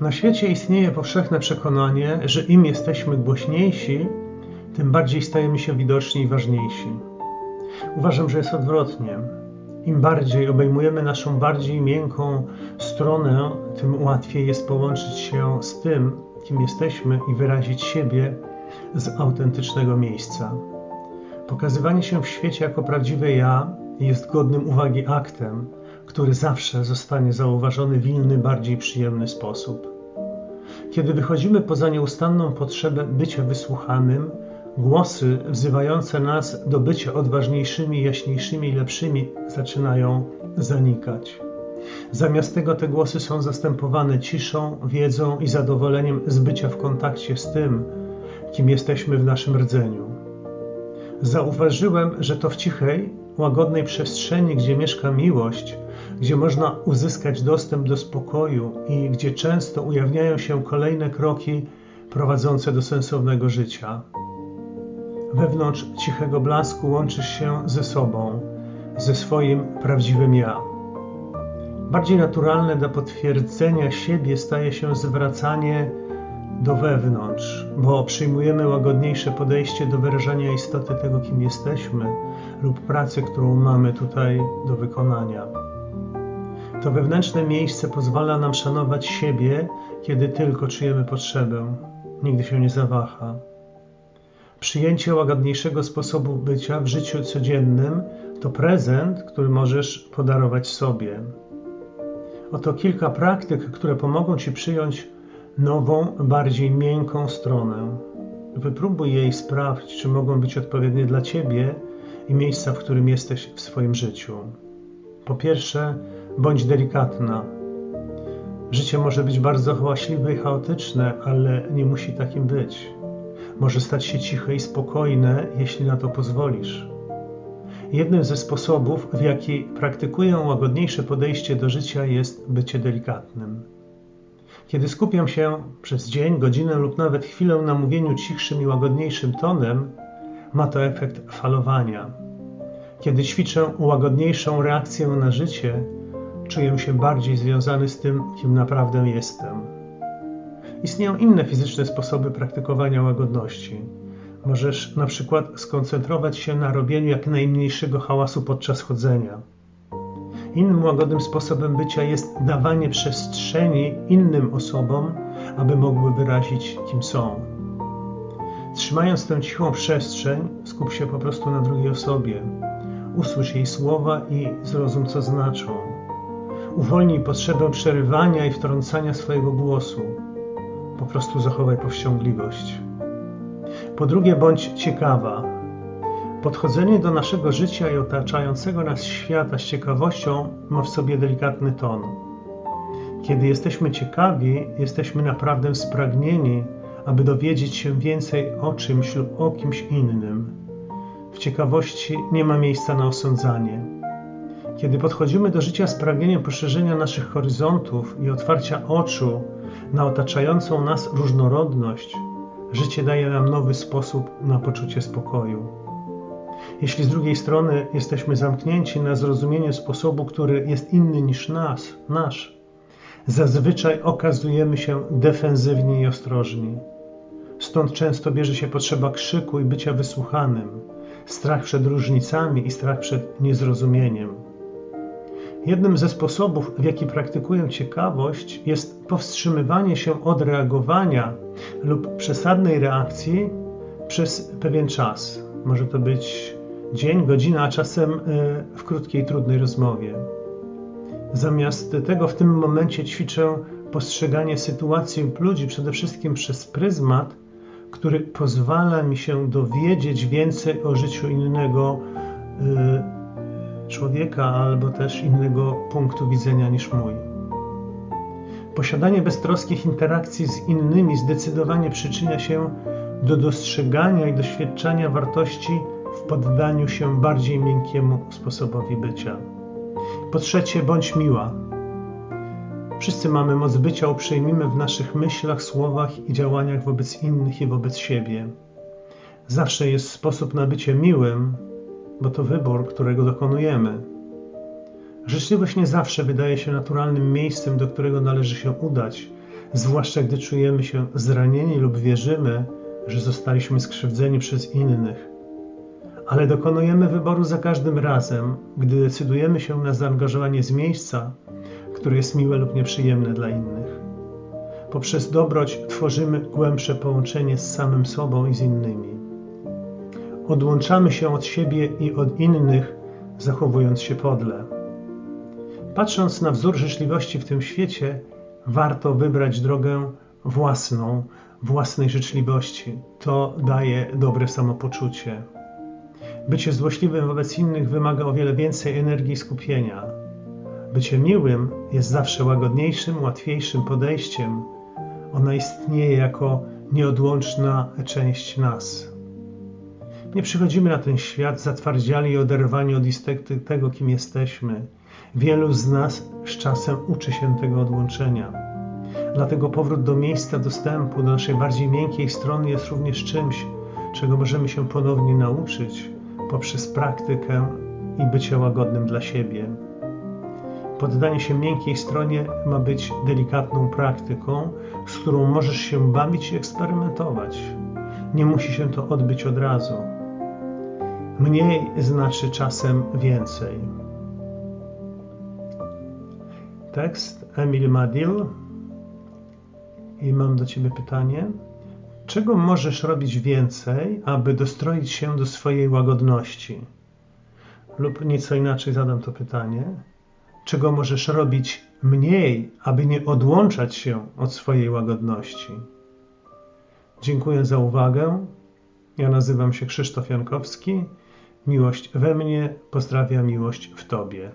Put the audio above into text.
Na świecie istnieje powszechne przekonanie, że im jesteśmy głośniejsi, tym bardziej stajemy się widoczni i ważniejsi. Uważam, że jest odwrotnie. Im bardziej obejmujemy naszą bardziej miękką stronę, tym łatwiej jest połączyć się z tym, kim jesteśmy i wyrazić siebie z autentycznego miejsca. Pokazywanie się w świecie jako prawdziwe ja jest godnym uwagi aktem, który zawsze zostanie zauważony w inny, bardziej przyjemny sposób. Kiedy wychodzimy poza nieustanną potrzebę bycia wysłuchanym, głosy wzywające nas do bycia odważniejszymi, jaśniejszymi i lepszymi zaczynają zanikać. Zamiast tego te głosy są zastępowane ciszą, wiedzą i zadowoleniem z bycia w kontakcie z tym, kim jesteśmy w naszym rdzeniu. Zauważyłem, że to w cichej, łagodnej przestrzeni, gdzie mieszka miłość, gdzie można uzyskać dostęp do spokoju i gdzie często ujawniają się kolejne kroki prowadzące do sensownego życia. Wewnątrz cichego blasku łączysz się ze sobą, ze swoim prawdziwym ja. Bardziej naturalne dla potwierdzenia siebie staje się zwracanie do wewnątrz, bo przyjmujemy łagodniejsze podejście do wyrażania istoty tego, kim jesteśmy lub pracy, którą mamy tutaj do wykonania. To wewnętrzne miejsce pozwala nam szanować siebie, kiedy tylko czujemy potrzebę. Nigdy się nie zawaha. Przyjęcie łagodniejszego sposobu bycia w życiu codziennym to prezent, który możesz podarować sobie. Oto kilka praktyk, które pomogą Ci przyjąć nową, bardziej miękką stronę. Wypróbuj je i sprawdź, czy mogą być odpowiednie dla Ciebie i miejsca, w którym jesteś w swoim życiu. Po pierwsze, bądź delikatna. Życie może być bardzo hałaśliwe i chaotyczne, ale nie musi takim być. Może stać się ciche i spokojne, jeśli na to pozwolisz. Jednym ze sposobów, w jaki praktykuję łagodniejsze podejście do życia, jest bycie delikatnym. Kiedy skupiam się przez dzień, godzinę lub nawet chwilę na mówieniu cichszym i łagodniejszym tonem, ma to efekt falowania. Kiedy ćwiczę łagodniejszą reakcję na życie, czuję się bardziej związany z tym, kim naprawdę jestem. Istnieją inne fizyczne sposoby praktykowania łagodności. Możesz na przykład skoncentrować się na robieniu jak najmniejszego hałasu podczas chodzenia. Innym łagodnym sposobem bycia jest dawanie przestrzeni innym osobom, aby mogły wyrazić, kim są. Trzymając tę cichą przestrzeń, skup się po prostu na drugiej osobie. Usłysz jej słowa i zrozum, co znaczą. Uwolnij potrzebę przerywania i wtrącania swojego głosu. Po prostu zachowaj powściągliwość. Po drugie, bądź ciekawa. Podchodzenie do naszego życia i otaczającego nas świata z ciekawością ma w sobie delikatny ton. Kiedy jesteśmy ciekawi, jesteśmy naprawdę spragnieni, aby dowiedzieć się więcej o czymś lub o kimś innym. W ciekawości nie ma miejsca na osądzanie. Kiedy podchodzimy do życia z pragnieniem poszerzenia naszych horyzontów i otwarcia oczu na otaczającą nas różnorodność, życie daje nam nowy sposób na poczucie spokoju. Jeśli z drugiej strony jesteśmy zamknięci na zrozumienie sposobu, który jest inny niż nas, nasz, zazwyczaj okazujemy się defensywni i ostrożni. Stąd często bierze się potrzeba krzyku i bycia wysłuchanym, strach przed różnicami i strach przed niezrozumieniem. Jednym ze sposobów, w jaki praktykuję ciekawość, jest powstrzymywanie się od reagowania lub przesadnej reakcji przez pewien czas. Może to być dzień, godzina, a czasem e, w krótkiej, trudnej rozmowie. Zamiast tego w tym momencie ćwiczę postrzeganie sytuacji lub ludzi przede wszystkim przez pryzmat, który pozwala mi się dowiedzieć więcej o życiu innego y, człowieka albo też innego punktu widzenia niż mój. Posiadanie beztroskich interakcji z innymi zdecydowanie przyczynia się do dostrzegania i doświadczania wartości w poddaniu się bardziej miękkiemu sposobowi bycia. Po trzecie, bądź miła. Wszyscy mamy moc bycia uprzejmimy w naszych myślach, słowach i działaniach wobec innych i wobec siebie. Zawsze jest sposób na bycie miłym, bo to wybór, którego dokonujemy. Życzliwość nie zawsze wydaje się naturalnym miejscem, do którego należy się udać, zwłaszcza gdy czujemy się zranieni lub wierzymy, że zostaliśmy skrzywdzeni przez innych. Ale dokonujemy wyboru za każdym razem, gdy decydujemy się na zaangażowanie z miejsca, które jest miłe lub nieprzyjemne dla innych. Poprzez dobroć tworzymy głębsze połączenie z samym sobą i z innymi. Odłączamy się od siebie i od innych, zachowując się podle. Patrząc na wzór życzliwości w tym świecie, warto wybrać drogę własną, własnej życzliwości. To daje dobre samopoczucie. Bycie złośliwym wobec innych wymaga o wiele więcej energii i skupienia. Bycie miłym jest zawsze łagodniejszym, łatwiejszym podejściem. Ona istnieje jako nieodłączna część nas. Nie przychodzimy na ten świat zatwardziali i oderwani od istoty tego, kim jesteśmy. Wielu z nas z czasem uczy się tego odłączenia. Dlatego powrót do miejsca dostępu, do naszej bardziej miękkiej strony jest również czymś, czego możemy się ponownie nauczyć poprzez praktykę i bycie łagodnym dla siebie. Poddanie się miękkiej stronie ma być delikatną praktyką, z którą możesz się bawić i eksperymentować. Nie musi się to odbyć od razu. Mniej znaczy czasem więcej. Tekst Emil Madil. I mam do Ciebie pytanie. Czego możesz robić więcej, aby dostroić się do swojej łagodności? Lub nieco inaczej zadam to pytanie. Czego możesz robić mniej, aby nie odłączać się od swojej łagodności? Dziękuję za uwagę. Ja nazywam się Krzysztof Jankowski. Miłość we mnie pozdrawia miłość w Tobie.